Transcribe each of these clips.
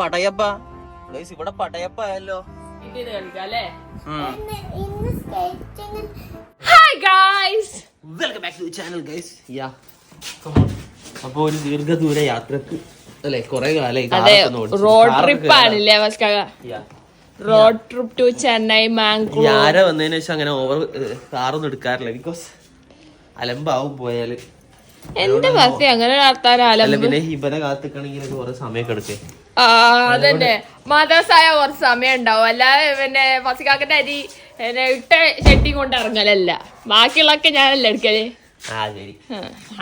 പടയപ്പ. ഇവിടെ പടയപ്പ ആയല്ലോ. അപ്പൊ ഒരു ദീർഘദൂര യാത്രയ്ക്ക് അല്ലെ? കൊറേ കാലം. Road trip. ആണല്ലേ. Road trip to Chennai Mangalore ആര വന്നതിന് ശേഷം അങ്ങനെ ഓവർ കാറൊന്നും എടുക്കാറില്ല. ബിക്കോസ് അലമ്പാവും പോയാൽ. എന്റെ ബസ് അങ്ങനെ പിന്നെ ഇവനെ കാത്തിക്കണെങ്കിൽ കുറെ സമയം എടുക്കേ. ആ അതന്നെ. മാതാസായ കുറച്ച് സമയം ഉണ്ടാവും അല്ലാതെ പിന്നെ പസിക്കാക്കന്റെ അരി ഇട്ട ചെട്ടി കൊണ്ട് ഇറങ്ങലല്ല. ബാക്കിയുള്ളൊക്കെ ഞാനല്ല എടുക്കൽ?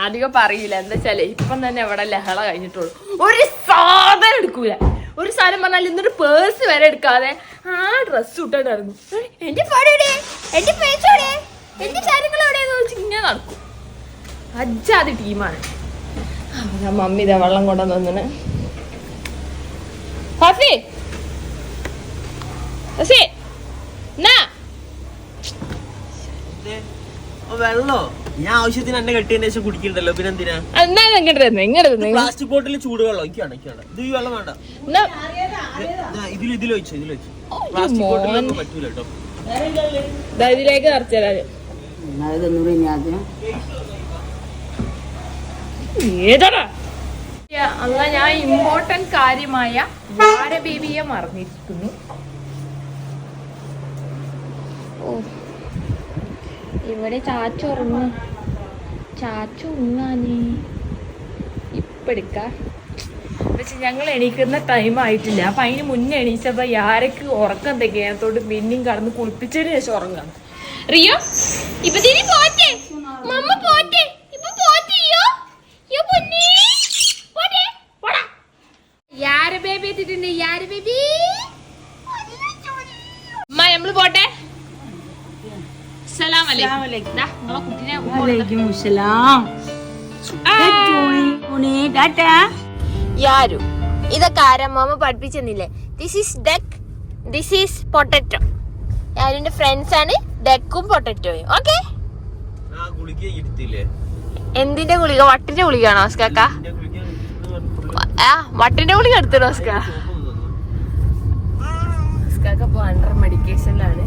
അധികം പറയില്ല എന്താ വെച്ചാലേ ഇപ്പം തന്നെ ഇവിടെ ലഹള കഴിഞ്ഞിട്ടുള്ളൂ. ഒരു സാധനം എടുക്കൂല. ഒരു സാധനം പറഞ്ഞാൽ ഇന്നൊരു പേഴ്സ് വരെ എടുക്കാതെ ആ ഡ്രസ്സ് ഇട്ടിട്ട് ഇറങ്ങും എന്റെ എവിടെ? എന്റെ എവിടെ? എന്റെ കാര്യങ്ങൾ എവിടെയെന്ന് വെച്ച് ഇങ്ങനെ നടക്കും. അജ്ജാതി ടീമാണ്. മമ്മി ഇതാ വെള്ളം കൊണ്ടുവന്ന് തന്നിന്. ഫസി ഫസി എന്നാ? വെള്ളോ? ഞാൻ ആവശ്യത്തിന് എന്നെ കെട്ടിയതിന് ശേഷം കുടിക്കണ്ടല്ലോ പിന്നെ എന്തിനാ? എന്നാ ഇങ്ങോട്ട് തന്നെ ഇങ്ങോട്ട് തന്നെ പ്ലാസ്റ്റിക് ബോട്ടിൽ ചൂടുവെള്ളം. എനിക്കാണ് എനിക്കാണ് ഇത് ഈ വെള്ളം വേണ്ട. എന്നാ? ഇതിൽ ഇതിൽ വെച്ചു ഇതിൽ ഈ പ്ലാസ്റ്റിക്. ബോട്ടിലൊന്നും പറ്റൂല കേട്ടോ. ഇതിലേക്ക് നിറച്ചു തരാന് ഏതാടാ? അല്ല ഞാൻ ഇമ്പോർട്ടന്റ് കാര്യമായ വാരബേബിയെ മറന്നിരിക്കുന്നു. ഓ. ഇവിടെ ചാച്ചു ഉറങ്ങു ചാച്ചു ഉറങ്ങാനേ ഇപ്പെടുക്ക പക്ഷെ ഞങ്ങൾ എണീക്കുന്ന ടൈം ആയിട്ടില്ല. അപ്പൊ അതിന് മുന്നേ എണീച്ചപ്പോ ആരൊക്കെ ഉറക്കം തെക്കേനത്തോട്ട് പിന്നെയും കടന്ന് കുളിപ്പിച്ചതിന് ശേഷം ഉറങ്ങാം. റിയോ? ഇപ്പൊ പോറ്റേ ഇപ്പൊ പോറ്റിയോ യോ പൊന്നേ പോറ്റേ പോടാ യാര ബേബി എത്തിയിട്ടുണ്ട് യാര ബേബി അമ്മ നമ്മൾ പോട്ടെ സലാം അലൈക്കും ദാ, നമ്മളെ കുട്ടീനെ യാരു ഇതൊക്കെ ആരമ്മ പഠിപ്പിച്ചെന്നില്ലേ? This is duck this is potato യാരുവിന്റെ friends ആണ്. ഡെക്കും പൊട്ടറ്റോയും ഓക്കെ എന്തിന്റെ ഗുളിക? വട്ടിന്റെ ഗുളികയാണോ ഓസ്കാക്ക ആ വട്ടിന്റെ ഗുളിക എടുത്തിട്ടോ ഓസ്ക. സോപ്പൊന്നും തന്നു. ഓസ്കാക്ക ഇപ്പൊ അണ്ടർ മെഡിക്കേഷനിലാണ്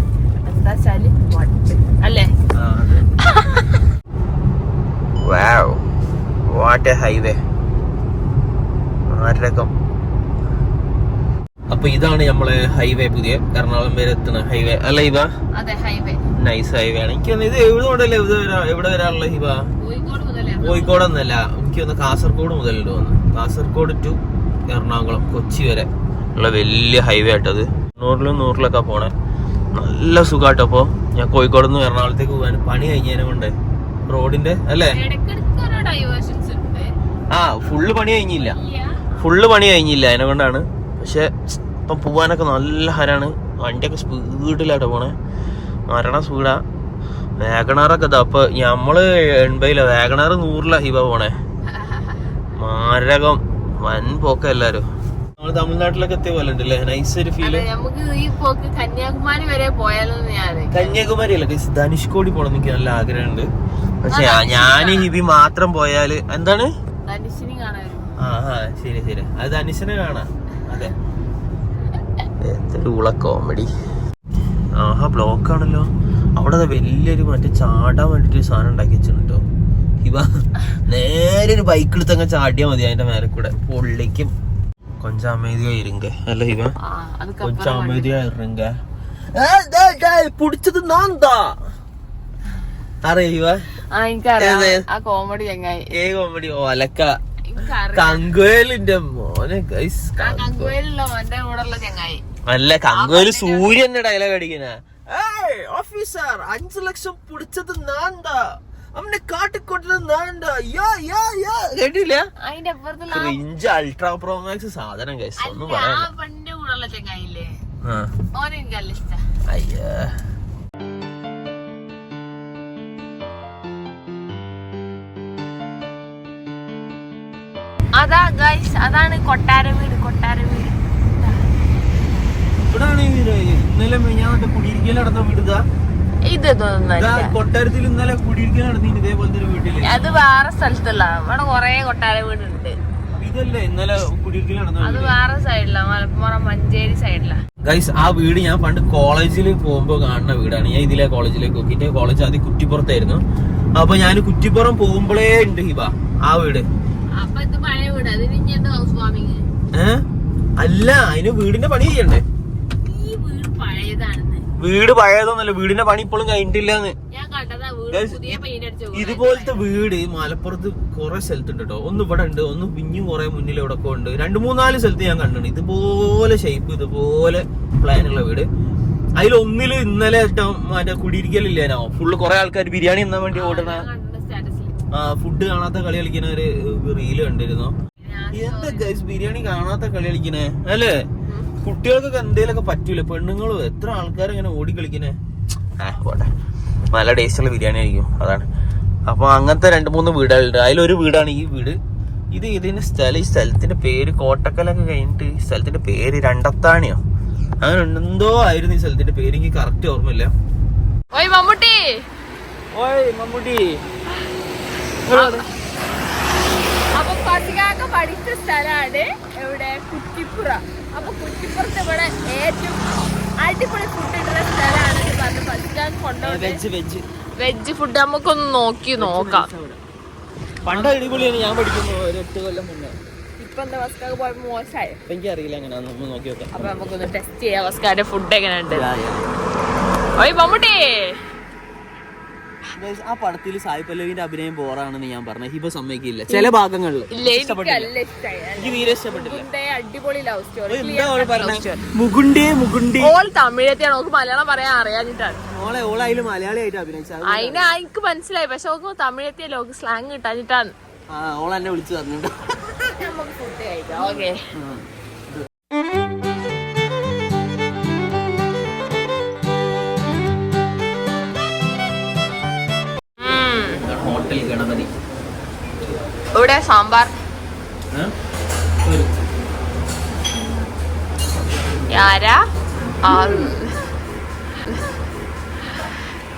എന്താ വെച്ചാൽ വട്ട്? അല്ലേ? ആ, അതെ. Wow. What a highway. മാരകം അപ്പൊ ഇതാണ് നമ്മളെ ഹൈവേ പുതിയ. എറണാകുളം വരെ എത്തുന്ന ഹൈവേ അല്ല ഇവ ഹൈവേ നൈസ് ഹൈവേ ആണ്. എനിക്ക് ഇത് എവിടെ വരാ എവിടെ വരാനുള്ള ഇവ കോഴിക്കോട് ഒന്നല്ല. എനിക്ക് ഒന്ന് കാസർഗോഡ് മുതൽ തോന്നുന്നു. കാസർഗോഡ് ടു എറണാകുളം കൊച്ചി വരെ. ഉള്ള വലിയ ഹൈവേ ആട്ടത് നൂറിലും നൂറിലൊക്കെ പോണേ. നല്ല സുഖാട്ടോ അപ്പൊ ഞാൻ കോഴിക്കോട് നിന്ന് എറണാകുളത്തേക്ക് പോകാൻ പണി കഴിഞ്ഞതിനെ കൊണ്ട്. റോഡിന്റെ അല്ലേ? ആ ഫുള്ള് പണി കഴിഞ്ഞില്ല. ഫുള്ള് പണി കഴിഞ്ഞില്ല അതിനെ കൊണ്ടാണ്. പക്ഷെ ഇപ്പം പോവാനൊക്കെ നല്ല ഹരാണ്. വണ്ടിയൊക്കെ സ്പീഡിലാട്ടോ പോണേ. മരണ സ്പീഡാ. വേഗണാറൊക്കെ ഇതാ. അപ്പൊ ഞമ്മൾ എൺപതില വേഗണാർ നൂറിലാ ഇവ പോണേ. മാരകം. വൻ പോക്ക എല്ലാരും. നമ്മൾ തമിഴ്നാട്ടിലൊക്കെ എത്തിയ പോലെ ഉണ്ടല്ലേ? നൈസ് ഒരു ഫീൽ നമുക്ക് ഈ പോക്ക് കന്യാകുമാരി വരെ പോയാലോ ഞാൻ കന്യാകുമാരി അല്ല ധനുഷ്കോടി പോണം എനിക്ക് നല്ല ആഗ്രഹമുണ്ട്. പക്ഷെ ഞാൻ ഹിബി മാത്രം പോയാൽ എന്താണ്? ആ ശരി ശരി. അത് ധനുഷിനെ കാണാം. അതെ. എന്തൊരു ഉള കോമഡി ആഹാ ബ്ലോക്ക് ആണല്ലോ. അവിടെ വലിയൊരു മറ്റേ ചാടാൻ വേണ്ടിട്ട് സാധനം ഉണ്ടാക്കി വെച്ചിട്ടുണ്ട് കേട്ടോ ഇവ നേരെ ഒരു ബൈക്ക് എടുത്തങ്ങ് ചാടിയാ മതി അതിന്റെ മേലെ കൂടെ. പൊള്ളിക്കും കൊഞ്ചാമേതിയോ ഇരുങ്ക അല്ല ഇവ ആ അത് കൊഞ്ചാമേതിയോ ഇരുങ്ക പിടിച്ചത് നാന്താ? ആ കോമഡി ഏ കോമഡി ഓലക്ക കങ്കുവേലിന്റെ മോനെ ഗൈസ് അല്ല കങ്കുവേൽ സൂര്യന്റെ ഡയലോഗ് അടിക്കുന്ന. ഓഫീസർ അഞ്ചു ലക്ഷം പിടിച്ചത് നാന്താ അവനെ കാട്ടിക്കൊണ്ടത് നാന്താ യാ യാ യാ. കേട്ടില്ല? അതിന്റെ അപ്പുറത്തുള്ള ക്രിഞ്ച് അൾട്രാ പ്രോ മാക്സ് സാധനം ഗൈസ് ഒന്നും ആ പറയാനില്ല. പെണ്ണിന്റെ കൂടെ ഉള്ള ചങ്ങായില്ലേ ഓനെ എനിക്ക് നല്ല ഇഷ്ട. അയ്യോ. അതാ ഗൈസ് അതാണ് കൊട്ടാര വീട് കൊട്ടാര വീട്. ഇവിടാണ് ഇന്നലെ മെയ്യാൻ കുടിയിരിക്കൽ നടന്ന വിടുക കൊട്ടാരത്തിൽ ഇന്നലെ കുടിയിരിക്കാൻ നടന്നിട്ട് ഇതേപോലത്തെ ഒരു വീട്ടിൽ. അത് വേറെ സ്ഥലത്തുള്ള ഇവിടെ കൊറേ കൊട്ടാര വീടുണ്ട്. അത് വേറെ സൈഡിലാ മലപ്പുറം മഞ്ചേരി സൈഡിലാ. ഗൈസ് ആ വീട് ഞാൻ പണ്ട് കോളേജിൽ പോകുമ്പോ കാണുന്ന വീടാണ്. ഞാൻ ഇതിലെ കോളേജിലേക്ക് നോക്കിയിട്ട് കോളേജ് ആദ്യം കുറ്റിപ്പുറത്തായിരുന്നു. അപ്പൊ ഞാൻ കുറ്റിപ്പുറം പോകുമ്പോഴേ ഉണ്ട് ഹിബ ആ വീട്. അപ്പൊ ഇത് പഴയ വീട് അത് ഹൗസ് വാമിങ് അല്ല അതിന് വീടിന്റെ പണി ചെയ്യണ്ടേ? ഈ വീട് പഴയതാണെന്ന് വീട് പഴയതൊന്നല്ല വീടിന്റെ പണി ഇപ്പോഴും കഴിഞ്ഞിട്ടില്ലെന്ന്. ഇതുപോലത്തെ വീട് മലപ്പുറത്ത് കുറെ സ്ഥലത്തുണ്ട് കേട്ടോ. ഒന്ന് ഇവിടെ ഉണ്ട് ഒന്ന് പിഞ്ഞും കുറെ മുന്നിൽ ഇവിടെ ഒക്കെ ഉണ്ട്. രണ്ട് മൂന്നാൽ സ്ഥലത്ത് ഞാൻ കണ്ടിട്ടുണ്ട്. ഇതുപോലെ ഷേപ്പ് ഇതുപോലെ പ്ലാൻ ഉള്ള വീട്. അതിലൊന്നിൽ ഇന്നലെ മറ്റേ കുടിയിരിക്കലില്ലേനോ ഫുള്ള് കുറെ ആൾക്കാർ ബിരിയാണി എന്നാൻ വേണ്ടി ഓടണ ആ ഫുഡ് കാണാത്ത കളി കളിക്കുന്ന ഒരു റീൽ കണ്ടിരുന്നു. എന്താ ഗൈസ് ബിരിയാണി കാണാത്ത കളി കളിക്കണേ? അല്ലേ? കുട്ടികൾക്കൊക്കെ എന്തേലൊക്കെ പറ്റൂല. പെണ്ണുങ്ങളും എത്ര ആൾക്കാർ ഇങ്ങനെ ഓടി കളിക്കണേ? ആ പോട്ടെ. നല്ല ടേസ്റ്റുള്ള ബിരിയാണി ആയിരിക്കും. അതാണ്. അപ്പൊ അങ്ങനത്തെ രണ്ട് മൂന്ന് വീടുകളുണ്ട്. അതിലൊരു വീടാണ് ഈ വീട്. ഇത് ഇതിന്റെ സ്ഥലം ഈ സ്ഥലത്തിന്റെ പേര് കോട്ടക്കലൊക്കെ കഴിഞ്ഞിട്ട് ഈ സ്ഥലത്തിന്റെ പേര് രണ്ടത്താണിയോ? അങ്ങനെ എന്തോ ആയിരുന്നു ഈ സ്ഥലത്തിന്റെ പേര്. എനിക്ക് കറക്റ്റ് ഓർമ്മയില്ല. ഓയ് മമ്മൂട്ടി. ഓയ് മമ്മൂട്ടി. അപ്പൊ പഠിച്ച സ്ഥലമാണ് എവിടെ? കുറ്റിപ്പുറ. അപ്പൊ കുറ്റിപ്പുറത്ത് ഇവിടെ ഏറ്റവും അടിപൊളി ഫുഡ് ഇടുന്ന സ്ഥലമാണ് പറഞ്ഞ് പഠിക്കാൻ കൊണ്ടുപോകുന്നത് വെജ് ഫുഡ് നമുക്കൊന്ന് നോക്കി നോക്കാം. പണ്ട് അടിപൊളിയാണ് ഞാൻ പഠിക്കുന്നു ഒരു എട്ട് കൊല്ലം മുന്നേ. ഇപ്പൊ എന്താ വസ്കാക്ക് പോയ മോശമായി എനിക്കറിയില്ല നമ്മൾ നോക്കി നോക്കാം. അപ്പൊ നമുക്കൊന്ന് ടെസ്റ്റ് ചെയ്യാം വസ്കാന്റെ ഫുഡ് എങ്ങനെയുണ്ട്. ഓയ് മമ്മൂട്ടി! ആ പടത്തിൽ സായി പല്ലവിന്റെ അഭിനയം ബോറാണെന്ന് ഞാൻ പറഞ്ഞു. ഹിബ സമ്മതിക്കില്ല. ചില ഭാഗങ്ങളിൽ മുകുണ്ടേ മുകുണ്ടി ഓൾ തമിഴത്തെയാണ്. നമുക്ക് മലയാളം പറയാൻ അറിയാഞ്ഞിട്ടാണ്. ഓളെ ഓളായാലും മലയാളിയായിട്ട് അഭിനയിച്ച അതിനെ എനിക്ക് മനസ്സിലായി. പക്ഷെ നോക്കുമ്പോ തമിഴത്തെ ലോക സ്ലാങ് കിട്ടാഞ്ഞിട്ടാണ്. ആ ഓൾ എന്നെ വിളിച്ചു പറഞ്ഞിട്ട് നമുക്ക് ഫുഡ് കഴിക്കാം. ഓക്കെ ഇവിടെ സാമ്പാർ. ആരാ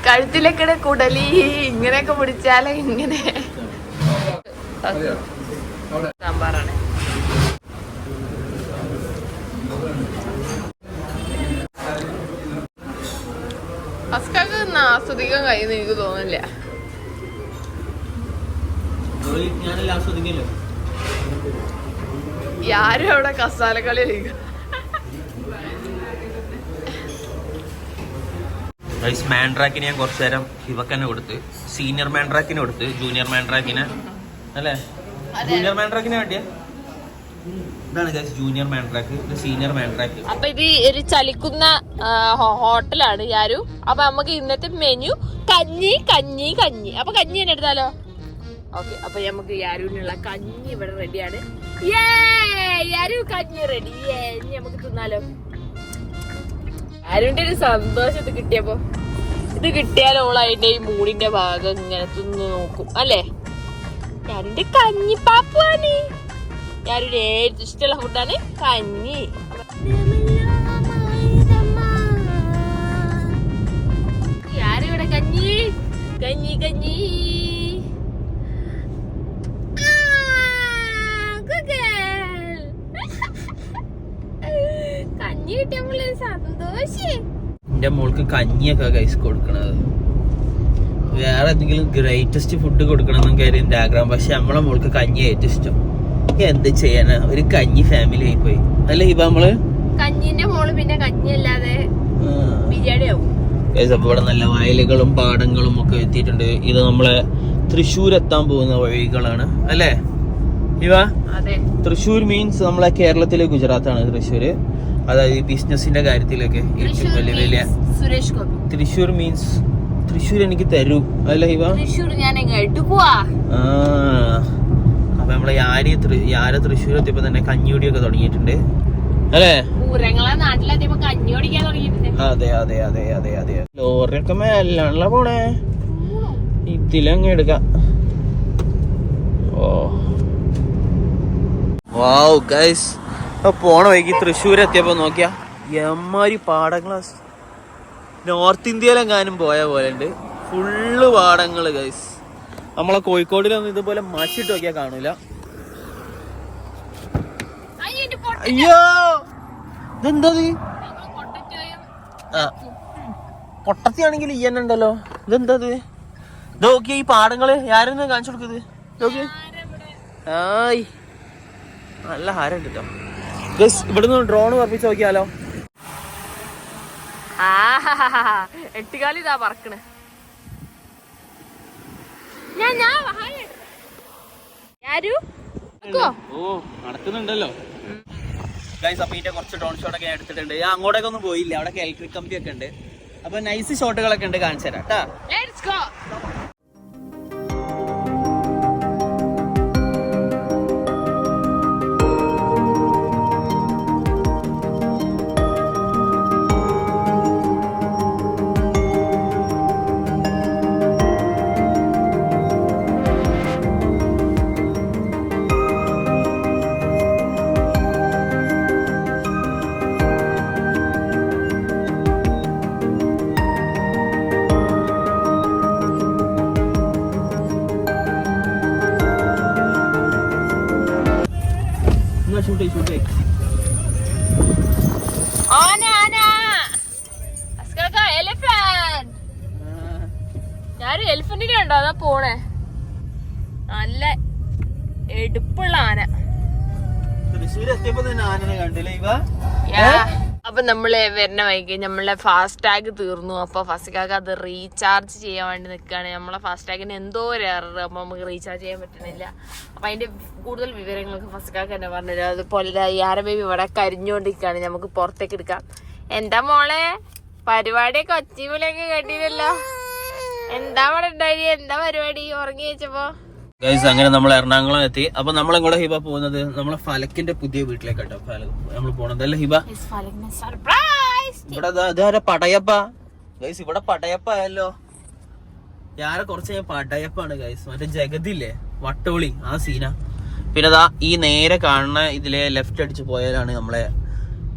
കഴുത്തിലേക്കിടെ കുടലി ഇങ്ങനെയൊക്കെ പിടിച്ചാലേ ഇങ്ങനെ. സാമ്പാറാണ്. അസ്കാക്ക് ആസ്വദിക്കാൻ കഴിയുന്ന എനിക്ക് ആസ്വദിക്കല്ലോ ആരും അവിടെ കസാലക്കളി മാൻഡ്രാക്കിന് ഞാൻ കുറച്ചു നേരം ഹിവക്ക് കൊടുത്ത് സീനിയർ മാൻഡ്രാക്കിന് കൊടുത്ത് ജൂനിയർ മാൻഡ്രാക്കിന് അല്ലേ? ജൂനിയർ മാൻഡ്രാക്കിന് വേണ്ടിയ? ഇതാണ് ഗൈസ് ജൂനിയർ മാൻഡ്രാക്ക് ഇത് സീനിയർ മാൻഡ്രാക്ക് അപ്പൊ ഇത് ഒരു ചലിക്കുന്ന ഹോട്ടലാണ് യാരു. അപ്പൊ നമുക്ക് ഇന്നത്തെ മെനു കഞ്ഞി കഞ്ഞി കഞ്ഞി. അപ്പൊ കഞ്ഞി തന്നെ എടുത്താലോ? ഓക്കെ അപ്പൊ നമുക്ക് യാരുവിനുള്ള കഞ്ഞി ഇവിടെ റെഡിയാണ് യാരു കഞ്ഞി റെഡി നമുക്ക് തിന്നാലോ. യാരുവിന്റെ ഒരു സന്തോഷത്ത് കിട്ടിയപ്പോ. ഇത് കിട്ടിയാൽ അതിന്റെ ഈ മൂടിന്റെ ഭാഗം ഇങ്ങനെ തിന്നു നോക്കും അല്ലേ? യാരുവിന്റെ കഞ്ഞിപ്പാപ്പാണ്. യാരുടെ ഏറ്റവും ഇഷ്ടമുള്ള ഫുഡാണ് കഞ്ഞി. ആരിവിടെ കഞ്ഞി? കഞ്ഞി കഞ്ഞി. കഞ്ഞി കിട്ടിയ സന്തോഷേ. എന്റെ മോൾക്ക് കഞ്ഞിയൊക്കെ കൈസ് കൊടുക്കണത്. വേറെ എന്തെങ്കിലും ഗ്രേറ്റസ്റ്റ് ഫുഡ് കൊടുക്കണം എന്നൊക്കെ ആയിരുന്നു എന്റെ ആഗ്രഹം. പക്ഷെ നമ്മളെ മോൾക്ക് കഞ്ഞി ഏറ്റവും ഇഷ്ടം. എന്ത് ചെയ്യാനാ? ഒരു കഞ്ഞി ഫാമിലി ആയി പോയി. അല്ലേ ഇപ്പൊ നമ്മൾ കഞ്ഞിന്റെ മോൾ പിന്നെ കഞ്ഞി അല്ലാതെ ബിരിയാണി ആവും ഇവിടെ നല്ല വയലുകളും പാടങ്ങളും ഒക്കെ എത്തിയിട്ടുണ്ട്. ഇത് നമ്മളെ തൃശ്ശൂർ എത്താൻ പോകുന്ന വഴികളാണ്. അല്ലേ? ഇവ തൃശ്ശൂർ മീൻസ് നമ്മളെ കേരളത്തിലെ ഗുജറാത്താണ് തൃശ്ശൂര്. അതായത് ബിസിനസിന്റെ കാര്യത്തിലൊക്കെ ഏറ്റവും വലിയ വലിയ സുരേഷ് ഗോപി. തൃശ്ശൂർ മീൻസ് തൃശ്ശൂർ എനിക്ക് തരൂ. അല്ലേ ഇവ തൃശ്ശൂർ ഞാൻ അപ്പൊ നമ്മളെ യാരി യാര തൃശ്ശൂർ എത്തിയപ്പോ തന്നെ കഞ്ഞിയൊടിയൊക്കെ തുടങ്ങിയിട്ടുണ്ട്. അല്ലേ? അതെ അതെ അതെ അതെ അതെ. ലോറിയൊക്കെ മേലാണല്ലോ പോണേ. ഇതിലങ്ങ് എടുക്കാം. ഓ. വാവ് ഗൈസ് പോണ വൈകി തൃശ്ശൂർ എത്തിയപ്പോ നോക്കിയാ എമ്മാരി പാടങ്ങളാ. നോർത്ത് ഇന്ത്യയിലെങ്ങാനും പോയ പോലെ ഉണ്ട് ഫുള്ള് പാടങ്ങൾ ഗൈസ് നമ്മളെ കോഴിക്കോടിലൊന്നും ഇതുപോലെ മഷിട്ട് നോക്കിയാൽ കാണൂല. അയ്യോ! ഇതെന്താ പൊട്ടത്തിയാണെങ്കിൽ ഈ തന്നെ ഉണ്ടല്ലോ. ഇതെന്താ ഇത്? നോക്കിയ ഈ പാടങ്ങൾ. ആരെന്ന് കാണിച്ചു കൊടുക്കുന്നത് നോക്കിയ. ആയ്. നല്ല ഹാരം കിട്ടോ ഗസ് ഇവിടുന്ന് ഡ്രോൺ പറപ്പിച്ച് നോക്കിയാലോ? എട്ടുകാലി ഇതാ പറക്കണ്. ഞാൻ ഞാൻ ഓ നടക്കുന്നുണ്ടല്ലോ. ഗൈസ് അപ്പൊ ഇതിന്റെ കുറച്ച് ഡ്രോൺ ഷോട്ട് ഒക്കെ ഞാൻ എടുത്തിട്ടുണ്ട്. ഞാൻ അങ്ങോട്ടേക്ക് ഒന്നും പോയില്ല. അവിടെ ഇലക്ട്രിക് കമ്പി ഒക്കെ ഉണ്ട്. അപ്പൊ നൈസ് ഷോട്ടുകളൊക്കെ ഉണ്ട് കാണിച്ചു തരാം കേട്ടാ? എടുപ്പുള്ള ആന. അപ്പൊ നമ്മൾ വരുന്ന വൈകി നമ്മളെ ഫാസ്റ്റ് ടാഗ് തീർന്നു. അപ്പൊ ഫസ്റ്റാഗ് അത് റീചാർജ് ചെയ്യാൻ വേണ്ടി നിൽക്കുകയാണ് നമ്മളെ ഫാസ്റ്റ് ടാഗിന് എന്തോ ഒരു എറർ അപ്പൊ നമുക്ക് റീചാർജ് ചെയ്യാൻ പറ്റുന്നില്ല അപ്പൊ അതിന്റെ കൂടുതൽ വിവരങ്ങളൊക്കെ ഫസ്റ്റാഗ് തന്നെ പറഞ്ഞത് അതുപോലെ യാര ബേബി ഇവിടെ കരിഞ്ഞുകൊണ്ടിരിക്കുകയാണ്. നമുക്ക് പുറത്തേക്ക് എടുക്കാം. എന്താ മോളെ? പരിപാടിയൊക്കെ ഒച്ചിമലൊക്കെ കേട്ടില്ലല്ലോ. എന്താ അവിടെ ഉണ്ടായി എന്താ പരിപാടി? ഉറങ്ങി വെച്ചപ്പോ ഗൈസ് അങ്ങനെ നമ്മൾ എറണാകുളം എത്തി. അപ്പൊ നമ്മൾ എങ്ങോട്ട് ഹിബ പോകുന്നത്? നമ്മളെ ഫലക്കിന്റെ പുതിയ വീട്ടിലേക്ക് കേട്ടോ നമ്മൾ പോണത്. അല്ലേ ഹിബ? ഇവിടെ ഇതാരാ പടയപ്പ. ഗൈസ് ഇവിടെ പടയപ്പ ആയല്ലോ. ഞാനെ കുറച്ച് പടയപ്പാണ് ഗൈസ് മറ്റേ ജഗതില്ലേ? വട്ടോളി ആ സീന. പിന്നെ ദാ ഈ നേരെ കാണുന്ന ഇതിലെ ലെഫ്റ്റ് അടിച്ച് പോയാലാണ് നമ്മളെ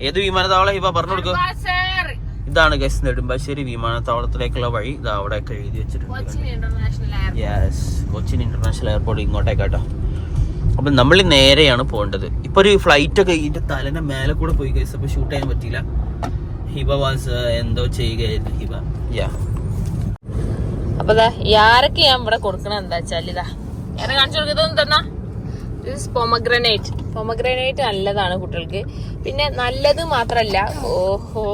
ഏത് വിമാനത്താവളം ഹിബ? പറഞ്ഞു കൊടുക്കും. ഇതാണ് ഗൈസ് നെടുമ്പാശ്ശേരി വിമാനത്താവളത്തിലേക്കുള്ള വഴി. ഇതാ അവിടെയൊക്കെ എഴുതി വെച്ചിട്ടുണ്ട് Cochin international airport yes Cochin international airport ഇങ്ങോട്ടേക്കാട്ടോ അപ്പൊ നമ്മൾ നേരെയാണ് പോകേണ്ടത്. ഇപ്പൊ ഒരു ഫ്ലൈറ്റ് ഒക്കെ ഇതിന്റെ തലന്റെ മേലെ കൂടെ പോയി ഗൈസ് അപ്പൊ ഷൂട്ട് ചെയ്യാൻ പറ്റിയില്ല. ഹിബ വാസ് എന്തോ ചെയ്യുകയായിരുന്നു ഹിബ. യാ അപ്പൊ യാരൊക്കെ ഞാൻ ഇവിടെ കൊടുക്കണ എന്താ വെച്ചാൽ ഇതാ ഞാൻ കാണിച്ചു കൊടുക്കുന്നത് തന്നാ. പൊമഗ്രനേറ്റ് പൊമഗ്രനേറ്റ് നല്ലതാണ് കുട്ടികൾക്ക്. പിന്നെ നല്ലത് മാത്രല്ല ഓഹോ.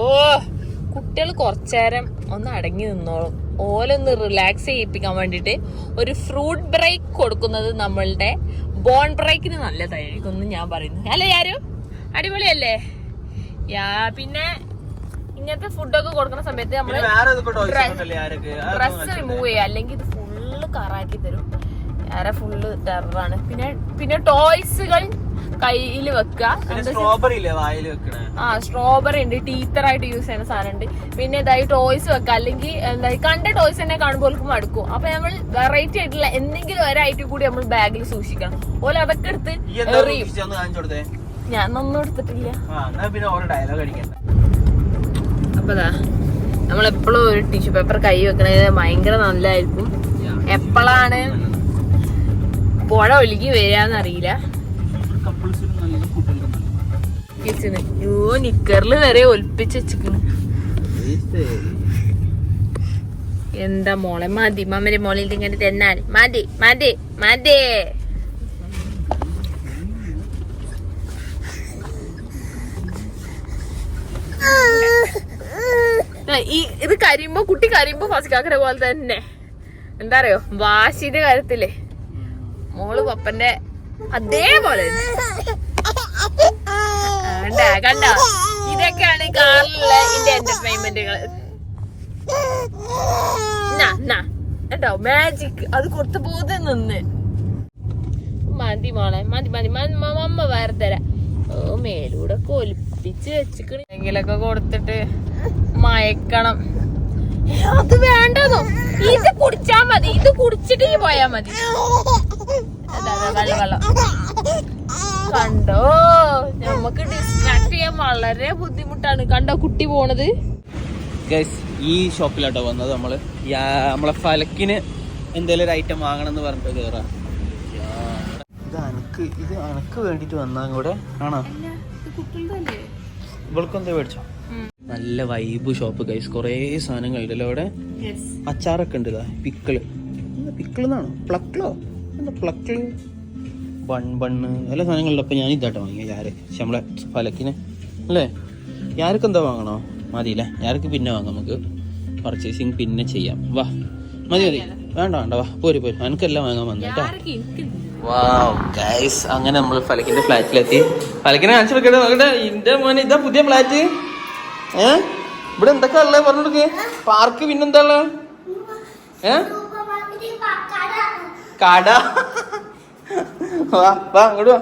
കുട്ടികൾ കുറച്ചേരം ഒന്ന് അടങ്ങി നിന്നോളും. ഓലൊന്ന് റിലാക്സ് ചെയ്യിപ്പിക്കാൻ വേണ്ടിയിട്ട് ഒരു ഫ്രൂട്ട് ബ്രേക്ക് കൊടുക്കുന്നത് നമ്മളുടെ ബോൺ ബ്രേക്കിന് നല്ലതായിരിക്കും എന്ന് ഞാൻ പറയുന്നു. അല്ലേ ആരും അടിപൊളിയല്ലേ? യാ പിന്നെ ഇങ്ങനത്തെ ഫുഡൊക്കെ കൊടുക്കുന്ന സമയത്ത് നമ്മൾ ഡ്രസ് റിമൂവ് ചെയ്യുക. അല്ലെങ്കിൽ ഇത് ഫുള്ള് കറാക്കി തരും. വേറെ ഫുള്ള് ടെററാണ് പിന്നെ പിന്നെ ടോയ്സുകൾ കയ്യിൽ വെക്കുക സ്ട്രോബറി ആ സ്ട്രോബെറി ഉണ്ട്. ടീച്ചറായിട്ട് യൂസ് ചെയ്യുന്ന സാധനം ഉണ്ട് പിന്നെ ഇതായി ടോയ്സ് വെക്കുക അല്ലെങ്കിൽ എന്താ കണ്ട ടോയ്സ് തന്നെ കാണുമ്പോൾ മടുക്കും. അപ്പൊ നമ്മൾ വെറൈറ്റി ആയിട്ടുള്ള എന്തെങ്കിലും ഒരൈറ്റം കൂടി നമ്മൾ ബാഗിൽ സൂക്ഷിക്കണം. ഓല അതൊക്കെ എടുത്ത് ഞാൻ ഒന്നും എടുത്തിട്ടില്ല. അപ്പതാ നമ്മളെപ്പോഴും ഒരു ടിഷ്യൂ പേപ്പർ കൈ വെക്കണത് ഭയങ്കര നല്ലതായിരിക്കും എപ്പോഴാണ് പുഴ ഒഴുകി വരിക ഫുഡ് കിച്ചന് യോ നിക്കറിൽ വരെ ഒലിപ്പിച്ച് വെച്ചിക്കണ്. എന്താ മോളെ മതി. മമ്മരെ മോളിൽ ഇങ്ങനെ തന്നാൽ മതി മതി മതി. ഈ ഇത് കരിയുമ്പോ കുട്ടി കരിയുമ്പോ കാക്കര പോലെ തന്നെ. എന്താ അറിയോ? വാശിന്റെ കാര്യത്തില്ലേ മോൾ പപ്പന്റെ അതേപോലെ. കണ്ട? കണ്ട? ഇതൊക്കെയാണ് കാറിലെ ഇതിന്റെ എന്റർടൈൻമെന്റുകൾ കേട്ടോ മാജിക് അത് കൊടുത്തു പോതെ നിന്ന്. മതി മോളെ മതി മതി. മമ്മ വേറെ തരാം മേലൂടെ കൊലിപ്പിച്ച് വെച്ചിക്കണെങ്കിലൊക്കെ കൊടുത്തിട്ട് മയക്കണം. അത് വേണ്ടതോ ഇത് കുടിച്ചാ മതി. ഇത് കുടിച്ചിട്ട് പോയാ മതി. വെള്ളം വെള്ളം. കണ്ടോ? നമുക്ക് ഡിസ്ട്രാക്ട് ചെയ്യാൻ വളരെ ബുദ്ധിമുട്ടാണ്. കണ്ടോ കുട്ടി പോണത്? ഗൈസ് ഈ ഷോപ്പിലാട്ടോ വന്നത് നമ്മൾ. നമ്മളെ ഫലക്കിന് എന്തെങ്കിലും ഒരു ഐറ്റം വാങ്ങണം എന്ന് പറഞ്ഞിട്ട് കയറാം ഇത് അനക്ക് ഇത് അനക്ക് വേണ്ടിട്ട് വന്നാ കൂടെ ആണോ? ഇവൾക്കെന്താ മേടിച്ചോ? നല്ല വൈബ് ഷോപ്പ് ഗൈസ് കുറേ സാധനങ്ങളുണ്ടല്ലോ അവിടെ? അച്ചാറൊക്കെ ഉണ്ട് പിക്കിൾ. പിക്കിളെന്നാണോ? പ്ലക്കിളോ എന്താ പ്ലക്കിൾ ബൺ ബണ്ണ് എല്ലാ സാധനങ്ങളുണ്ട് അപ്പം ഞാൻ ഇതായിട്ട് വാങ്ങി യാര് പക്ഷെ നമ്മളെ ഫലക്കിന് അല്ലേ? യാർക്ക് എന്താ വാങ്ങണോ? മതിയില്ലേ യാർക്ക് പിന്നെ വാങ്ങാം നമുക്ക്. പർച്ചേസിങ് പിന്നെ ചെയ്യാം. വാ മതി മതി. വേണ്ട വേണ്ട വാ പോര് പോര്. എനിക്കെല്ലാം വാങ്ങാൻ വന്നു കേട്ടോ. ഗൈസ് അങ്ങനെ നമ്മൾ ഫലക്കിന്റെ ഫ്ലാറ്റിലെത്തി. ഫലക്കിനെ കാണിച്ചു വെക്കട്ടെ നോക്കട്ടെ ഇന്റെ മോനെ ഇതാ പുതിയ ഫ്ലാറ്റ്. ഏ? ഇവിടെ എന്തൊക്കെ ഉള്ളത് പറഞ്ഞു കൊടുക്ക്. പാർക്ക് പിന്നെന്താ ഉള്ളത് ഏ? കട. വാ വാ അങ്ങോട്ട് വാ.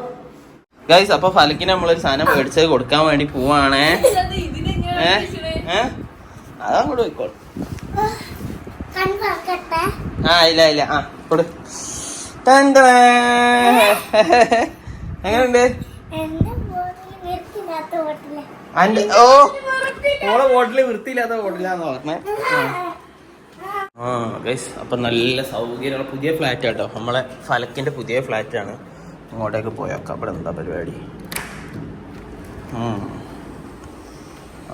ഗൈസ് അപ്പൊ ഫലക്കിന് നമ്മളൊരു സാധനം മേടിച്ചത് കൊടുക്കാൻ വേണ്ടി പോവാണേ. അതങ്ങോട്ട് പോയിക്കോളൂ. ആ ഇല്ല ഇല്ല. ആ കൊടു. എങ്ങനെയുണ്ട്? ഓ. ഓളെ ബോട്ടിൽ വൃത്തിയില്ലാത്ത ബോട്ടിലാന്ന് പറഞ്ഞേ? ആ ഗൈസ് അപ്പൊ നല്ല സൗകര്യമുള്ള പുതിയ ഫ്ലാറ്റ് ആട്ടോ നമ്മളെ ഫലക്കിന്റെ പുതിയ ഫ്ലാറ്റ് ആണ്. അങ്ങോട്ടേക്ക് പോയേക്കാം. അവിടെ എന്താ പരിപാടി.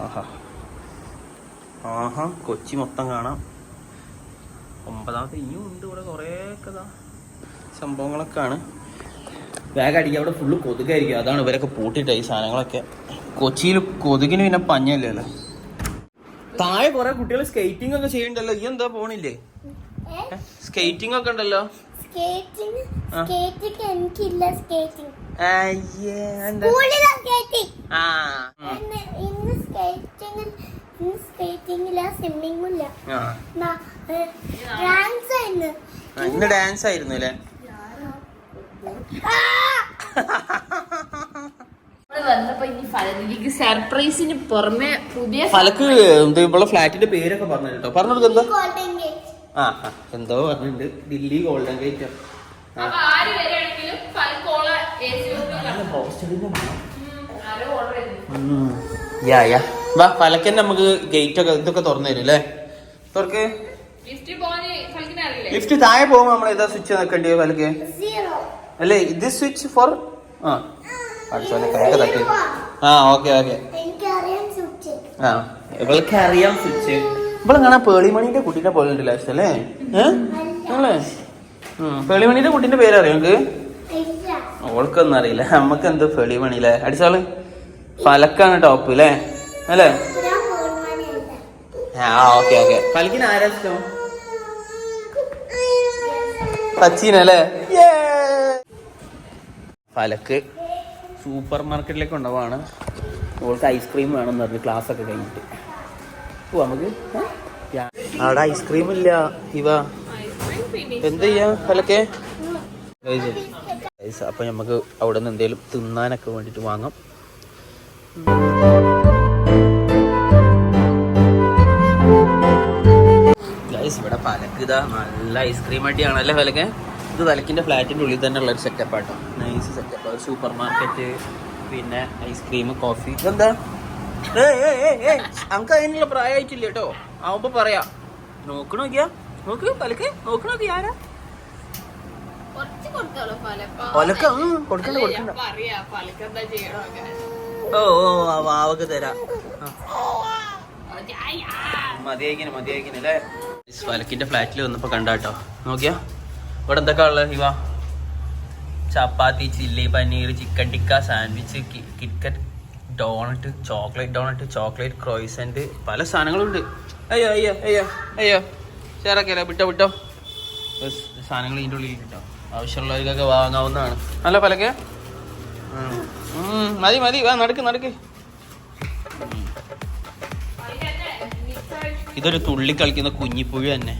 ആഹാ. ആഹാ കൊച്ചി മൊത്തം കാണാം. ഒമ്പതാമത്തെ ഇനിയും ഉണ്ട് ഇവിടെ കുറേ ഒക്കെ സംഭവങ്ങളൊക്കെ ആണ് ബാഗ് അടിക്കുക അവിടെ ഫുള്ള് കൊതുകായിരിക്കും. അതാണ് ഇവരൊക്കെ പൂട്ടിയിട്ട് ഈ സാധനങ്ങളൊക്കെ. കൊച്ചിയിൽ കൊതുകിന് പിന്നെ പഞ്ഞല്ലല്ലോ താഴെ കുറെ കുട്ടികൾ സ്കേറ്റിംഗ് ഒക്കെ ചെയ്യണ്ടല്ലോ ഈ എന്താ പോണില്ലേ? സ്കേറ്റിംഗ് ഒക്കെ ഉണ്ടല്ലോ. ഇന്ന്. ഡാൻസ് ആയിരുന്നു. അല്ലേ? ഫലനിധിക്ക് സർപ്രൈസിന് പുറമെ പുതിയ ഫലക്ക് എന്ത് ഇവിടെ ഫ്ലാറ്റിന്റെ പേരൊക്കെ പറഞ്ഞു കേട്ടോ പറഞ്ഞു കൊടുക്ക് എന്താ? ഗോൾഡൻ ഗേറ്റ് ആ എന്തോ പറഞ്ഞിട്ടുണ്ട്. Delhi golden gate yeah yeah. വാ ഫലക്കന്നെ നമുക്ക് ഗേറ്റ് ഒക്കെ ഇതൊക്കെ തുറന്നു തരും അല്ലേ? തുറക്ക്. ഗിഫ്റ്റ് പോകാന് ഫലക്കിനെ അറിയില്ലേ? ലിഫ്റ്റ് താഴെ പോകുമ്പോ നമ്മൾ ഏതാ സ്വിച്ച് നോക്കേണ്ടി ഫലക്ക് സീറോ അല്ലേ ഇത് സ്വിച്ച് ഫോർ ആ അടിച്ചോനെ കണക്ക് തട്ടി. ആ ഓക്കെ ഓക്കെ. ആ ഇവൾക്ക് അറിയാം സ്വിച്ച് ഇവളെ കാണാൻ പേളിമണിന്റെ കുട്ടീനെ പോലെ ഉണ്ടല്ലോ അല്ലേ? അല്ലേ പേളിമണിന്റെ കുട്ടീന്റെ പേര് അറിയാം ഇല്ല. ഓൾക്കൊന്നും അറിയില്ല. നമുക്ക് എന്ത് പേളിമണിയില്ലേ അടിച്ചാൾ. ഫലക്കാണ് ടോപ്പ് അല്ലേ? അല്ലേ? ആ ഓക്കെ ഓക്കെ. ഫലക്കിന് ആരാ ഇഷ്ടം? സച്ചിനല്ലേ? ഫലക്ക്. സൂപ്പർ മാർക്കറ്റിലേക്ക് ഉണ്ടാവാണ് ഓൾക്ക് ഐസ്ക്രീം വേണം എന്ന് പറഞ്ഞു ക്ലാസ് ഒക്കെ കഴിഞ്ഞിട്ട്. ഓ നമുക്ക്? അവിടെ ഐസ്ക്രീം ഇല്ല ഇവ. എന്ത് ചെയ്യാ അപ്പൊ നമുക്ക് അവിടെ നിന്ന് എന്തെങ്കിലും തിന്നാനൊക്കെ വേണ്ടിട്ട് വാങ്ങാം. ഇവിടെ പലക്ക് ഇതാ നല്ല ഐസ്ക്രീം അടിയാണല്ലേ പലക്ക് ഇത് തലക്കിന്റെ ഫ്ലാറ്റിന്റെ ഉള്ളിൽ തന്നെ ഉള്ള ഒരു സെറ്റപ്പ് ആട്ടോ. നൈസ് സെറ്റപ്പ് ഒരു സൂപ്പർ മാർക്കറ്റ് പിന്നെ ഐസ്ക്രീം കോഫി ഇതെന്താ? നമുക്ക് അതിനുള്ള പ്രായമായിട്ടില്ല കേട്ടോ. ആവുമ്പോ പറയാ. നോക്ക് പലക്ക് നോക്ക് ആരാ? നോക്ക് ഫലപ്പ ഒലക്ക ഉം, കൊടുക്കണ്ട എന്താ ഓ ഓ വാവക്ക് തരാം. മതിയായിക്കിന് മതിയായിക്കിന് അല്ലേ? പലക്കിന്റെ ഫ്ലാറ്റിൽ വന്നപ്പോ കണ്ടാട്ടോ. നോക്കിയാ? ഇവിടെ എന്തൊക്കെ ഉള്ളത് ഇവ? Chapati chilli paneer chicken tikka sandwich KitKat donut chocolate donut chocolate croissant പല സാധനങ്ങളുണ്ട്. അയ്യോ അയ്യോ അയ്യോ അയ്യോ. ചേറാക്കിയല്ലോ വിട്ടോ വിട്ടോ. സാധനങ്ങൾ ഇതിന്റെ ഉള്ളിൽ കിട്ടോ ആവശ്യമുള്ളവർക്കൊക്കെ വാങ്ങാവുന്നതാണ്. അല്ല പലക്കെ? മതി മതി. വാ നടക്ക് നടക്ക്. ഇതൊരു തുള്ളി കളിക്കുന്ന കുഞ്ഞിപ്പുഴ തന്നെ.